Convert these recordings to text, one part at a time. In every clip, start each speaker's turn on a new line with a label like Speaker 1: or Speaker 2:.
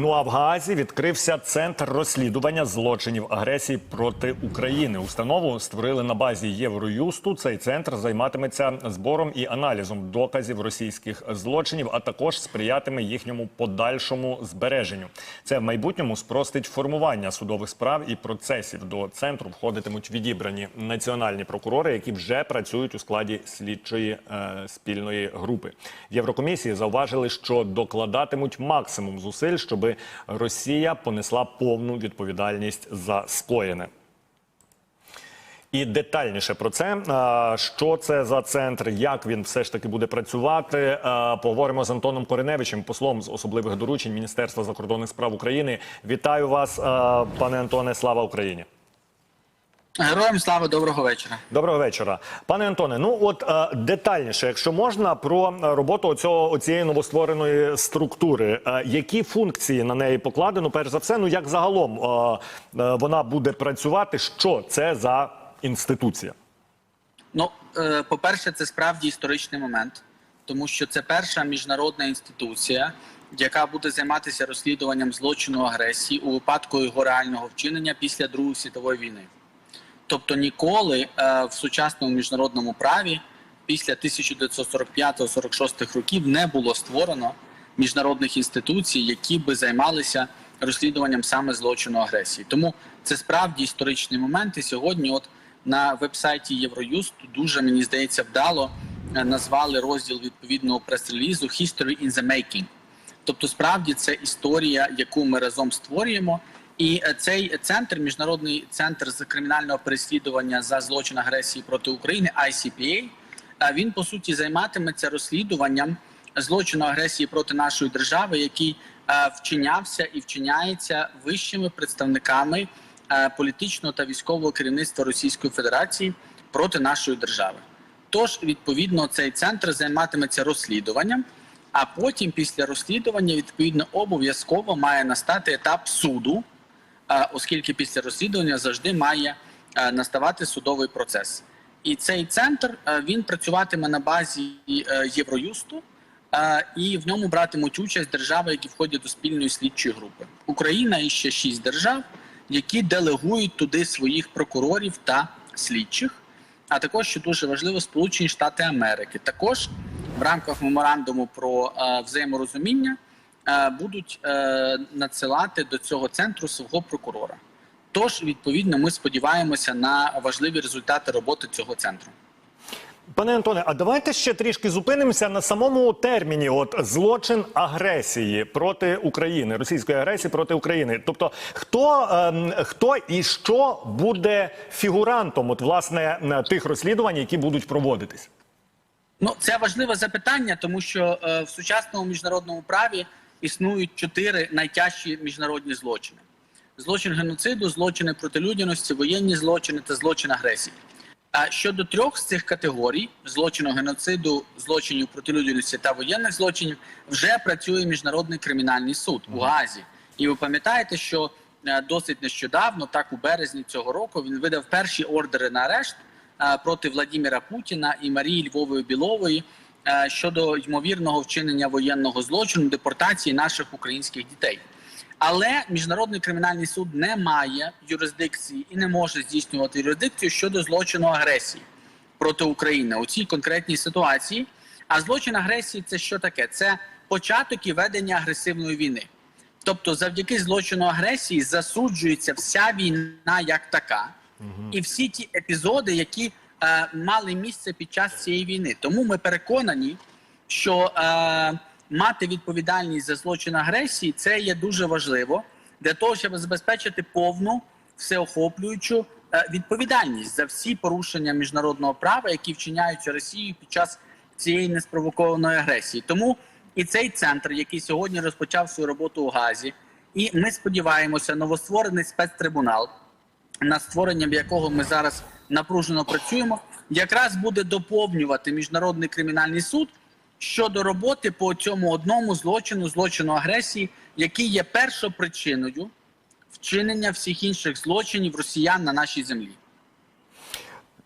Speaker 1: Ну а в Гаазі відкрився центр розслідування злочинів агресії проти України. Установу створили на базі Євроюсту. Цей центр займатиметься збором і аналізом доказів російських злочинів, а також сприятиме їхньому подальшому збереженню. Це в майбутньому спростить формування судових справ і процесів. До центру входитимуть відібрані національні прокурори, які вже працюють у складі слідчої е, спільної групи. Єврокомісії зауважили, що докладатимуть максимум зусиль, щоб Росія понесла повну відповідальність за скоєне. І детальніше про це, що це за центр, як він все ж таки буде працювати. Поговоримо з Антоном Кореневичем, послом з особливих доручень Міністерства закордонних справ України. Вітаю вас, пане Антоне. Слава Україні.
Speaker 2: Героям слава доброго вечора.
Speaker 1: Доброго вечора, пане Антоне. Ну от е, детальніше, якщо можна, про роботу оцього оцієї новоствореної структури. Е, які функції на неї покладено? Перш за все, ну як загалом е, е, вона буде працювати? Що це за інституція?
Speaker 2: Ну, е, по-перше, це справді історичний момент, тому що це перша міжнародна інституція, яка буде займатися розслідуванням злочину агресії у випадку його реального вчинення після Другої світової війни. Тобто ніколи е, в сучасному міжнародному праві після 1945-46 років не було створено міжнародних інституцій, які би займалися розслідуванням саме злочину агресії. Тому це справді історичний момент. І сьогодні, от на вебсайті Євроюст, дуже мені здається, вдало е, назвали розділ відповідного прес-релізу «History in the making». Тобто, справді це історія, яку ми разом створюємо. І е, цей центр, міжнародний центр з кримінального переслідування за злочин агресії проти України, ICPA, е, він по суті займатиметься розслідуванням злочину агресії проти нашої держави, який е, вчинявся і вчиняється вищими представниками політичного та військового керівництва Російської Федерації проти нашої держави. Тож, відповідно, цей центр займатиметься розслідуванням. А потім, після розслідування, відповідно обов'язково має настати етап суду, оскільки після розслідування завжди має наставати судовий процес. І цей центр він працюватиме на базі е, Євроюсту, і в ньому братимуть участь держави, які входять до спільної слідчої групи. Україна і ще шість держав, які делегують туди своїх прокурорів та слідчих. А також що дуже важливо, Сполучені Штати Америки також в рамках меморандуму про взаєморозуміння будуть е, надсилати до цього центру свого прокурора. Тож, відповідно, ми сподіваємося на важливі результати роботи цього центру.
Speaker 1: Пане Антоне, а давайте ще трішки зупинимося на самому терміні. От злочин агресії проти України, російської агресії проти України. Тобто, хто, ем, хто і що буде фігурантом, от власне тих розслідувань, які будуть проводитись?
Speaker 2: Ну, це важливе запитання, тому що е, в сучасному міжнародному праві існують чотири найтяжчі міжнародні злочини: злочин геноциду, злочини проти людяності, воєнні злочини та злочин агресії. А щодо трьох з цих категорій злочину геноциду, злочинів проти людяності та воєнних злочинів, вже працює міжнародний кримінальний суд у Газі. І ви пам'ятаєте, що е, досить нещодавно, так у березні цього року, він видав перші ордери на арешт е, проти Владіміра Путіна і Марії Львової Білової щодо ймовірного вчинення воєнного злочину депортації наших українських дітей. Але міжнародний кримінальний суд не має юрисдикції і не може здійснювати юрисдикцію щодо злочину агресії проти України у цій конкретній ситуації. А злочин агресії це що таке? Це початок і ведення агресивної війни. Тобто, завдяки злочину агресії засуджується вся війна як така, і всі ті епізоди, які е, мали місце під час цієї війни. Тому ми переконані, що е, мати відповідальність за злочин агресії це є дуже важливо для того, щоб забезпечити повну всеохоплюючу е, відповідальність за всі порушення міжнародного права, які вчиняються Росією під час цієї неспровокованої агресії. Тому і цей центр, який сьогодні розпочав свою роботу у Газі, і ми сподіваємося, новостворений спецтрибунал, над створенням якого ми зараз напружено працюємо, якраз буде доповнювати міжнародний кримінальний суд щодо роботи по цьому одному злочину, злочину агресії, який є першопричиною вчинення всіх інших злочинів росіян на нашій землі.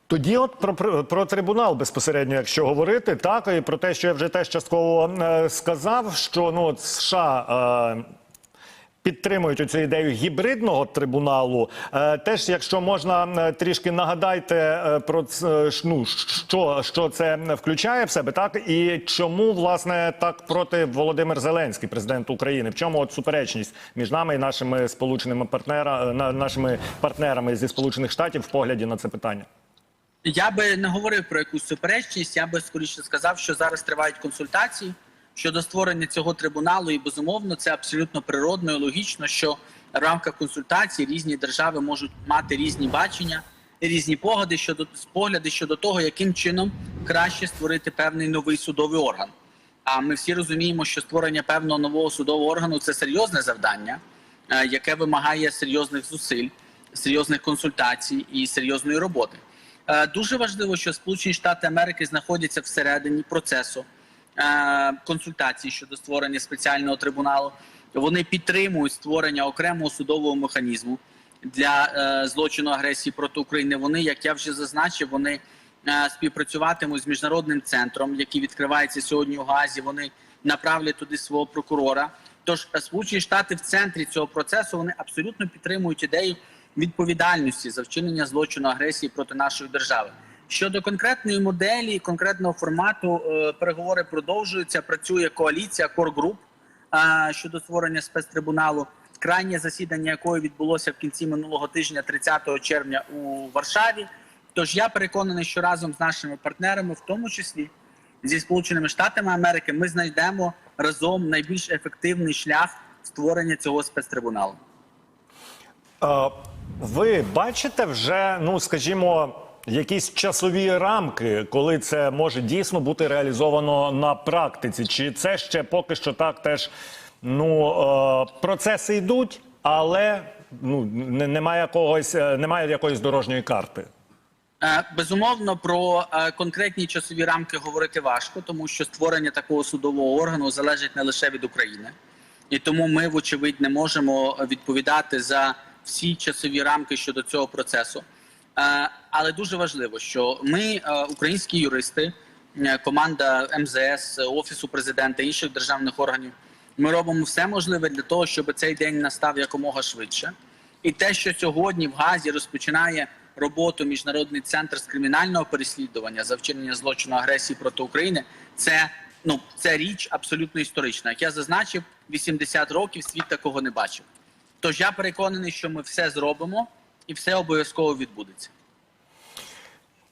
Speaker 1: Тоді, от про, про, трибунал безпосередньо, якщо говорити, так і про те, що я вже теж частково е, сказав, що ну от США. Е, підтримують цю ідею гібридного трибуналу. Е, Теж, якщо можна е, трішки нагадайте е, про ну, що, що це включає в себе, так і чому власне так проти Володимир Зеленський, президент України? В чому от суперечність між нами і нашими сполученими партнерами, нашими партнерами зі сполучених штатів в погляді на це питання?
Speaker 2: Я би не говорив про якусь суперечність. Я би скоріше сказав, що зараз тривають консультації щодо створення цього трибуналу, і безумовно це абсолютно природно і логічно, що в рамках консультацій різні держави можуть мати різні бачення, різні погляди щодо погляди щодо того, яким чином краще створити певний новий судовий орган. А ми всі розуміємо, що створення певного нового судового органу це серйозне завдання, е, яке вимагає серйозних зусиль, серйозних консультацій і серйозної роботи. Е, Дуже важливо, що Сполучені Штати Америки знаходяться всередині процесу консультацій щодо створення спеціального трибуналу. Вони підтримують створення окремого судового механізму для е, злочину агресії проти України. Вони, як я вже зазначив, вони е, співпрацюватимуть з міжнародним центром, який відкривається сьогодні у Газі. Вони направлять туди свого прокурора. Тож е, Сполучені Штати в центрі цього процесу вони абсолютно підтримують ідею відповідальності за вчинення злочину агресії проти нашої держави. Щодо конкретної моделі, конкретного формату, е, переговори продовжуються. Працює коаліція Коргруп е, щодо створення спецтрибуналу. Крайнє засідання якої відбулося в кінці минулого тижня, 30 червня у Варшаві. Тож я переконаний, що разом з нашими партнерами, в тому числі зі Сполученими Штатами Америки, ми знайдемо разом найбільш ефективний шлях створення цього спецтрибуналу.
Speaker 1: Е, Ви бачите вже, ну скажімо, якісь часові рамки, коли це може дійсно бути реалізовано на практиці? Чи це ще поки що так теж ну е, процеси йдуть, але ну немає якогось, е, немає якоїсь дорожньої карти?
Speaker 2: Е, Безумовно, про конкретні часові рамки говорити важко, тому що створення такого судового органу залежить не лише від України, і тому ми, вочевидь, не можемо відповідати за всі часові рамки щодо цього процесу. Е, Але дуже важливо, що ми, е, українські юристи, е, команда МЗС, офісу президента інших державних органів, ми робимо все можливе для того, щоб цей день настав якомога швидше. І те, що сьогодні в Газі розпочинає роботу міжнародний центр з кримінального переслідування за вчинення злочину агресії проти України, це ну це річ абсолютно історична. Як я зазначив, 80 років світ такого не бачив. Тож я переконаний, що ми все зробимо і все обов'язково відбудеться.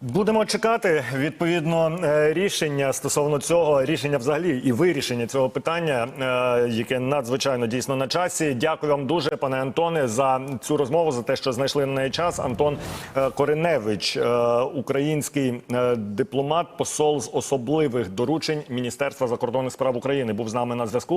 Speaker 1: Будемо чекати відповідно е, рішення стосовно цього рішення, взагалі, і вирішення цього питання, е, яке надзвичайно дійсно на часі. Дякую вам дуже, пане Антоне, за цю розмову, за те, що знайшли на неї час. Антон е, Кореневич, український дипломат, посол з особливих доручень Міністерства закордонних справ України, був з нами на зв'язку.